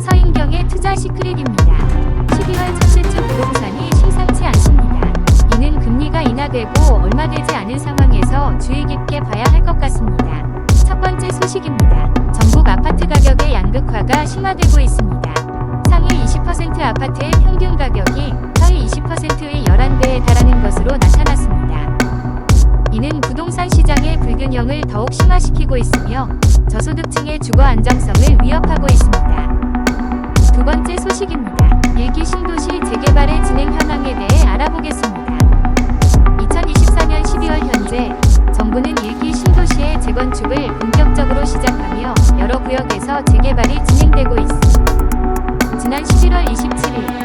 서인경의 투자 시크릿입니다. 12월 첫째 주 부동산이 심상치 않습니다. 이는 금리가 인하되고 얼마 되지 않은 상황에서 주의 깊게 봐야 할 것 같습니다. 첫 번째 소식입니다. 전국 아파트 가격의 양극화가 심화되고 있습니다. 상위 20% 아파트의 평균 가격이 하위 20%의 11배에 달하는 것으로 나타났습니다. 이는 부동산 시장의 불균형을 더욱 심화시키고 있으며 저소득층의 주거 안정성을 위협하고 있습니다. 소식입니다. 일기 신도시 재개발의 진행 현황에 대해 알아보겠습니다. 2024년 12월 현재 정부는 일기 신도시의 재건축을 본격적으로 시작하며 여러 구역에서 재개발이 진행되고 있습니다. 지난 11월 27일 정부는 분당,